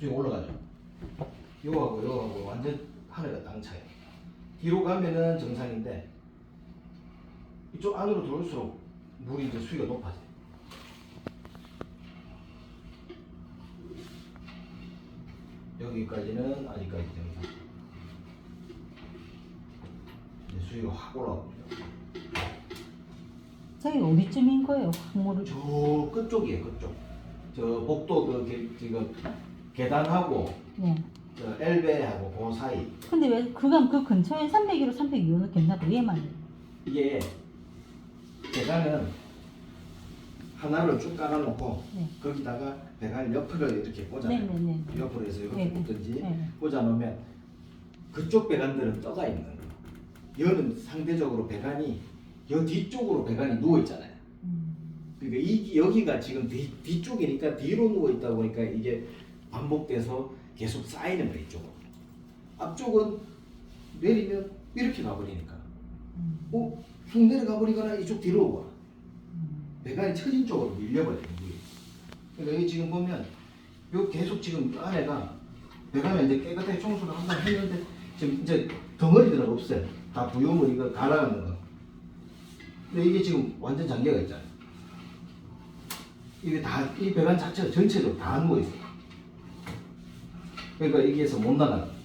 수위가 올라가죠. 요하고 요하고 완전 하늘과 땅 차이. 뒤로 가면은 정상인데 이쪽 안으로 들어올수록 물이 이제 수위가 높아져요. 여기까지는 아직까지 정상. 이제 수위가 확 올라옵니다. 저기 어디쯤인 거예요? 항모를 저 끝쪽이에요, 끝쪽. 저 복도 그 게, 지금 계단하고 네. 저 엘베하고 그 사이 근데 왜 그간 그 근처에 301호, 302호는 괜찮고 얘만 이게 계단은 하나를 쭉 깔아놓고 네. 거기다가 배관 옆을 이렇게 꽂아요. 네네네. 옆으로 해서 이렇게 네. 꽂든지 네. 꽂아놓으면 그쪽 배관들은 떠가 있는 거예요. 여는 상대적으로 배관이 여 뒤쪽으로 배관이 누워 있잖아요. 음. 그러니까 이 여기가 지금 뒤, 뒤쪽이니까 뒤로 누워 있다 보니까 이게 반복돼서 계속 쌓이는 거예요 이쪽은 앞쪽은 내리면 이렇게 가버리니까 음. 어? 쑥 내려가 버리거나 이쪽 뒤로 음. 배관이 처진 쪽으로 밀려버려요 물이 그러니까 여기 지금 보면 요 계속 지금 안에가 배관이 이제 깨끗하게 청소를 한번 했는데 지금 이제 덩어리들은 없어요 다 부유물 이거 갈아가는 거 근데 이게 지금 완전 장기가 있잖아요 이게 다 이 배관 자체가 전체적으로 다 누워 있어요. 그러니까 여기에서 못 나가는.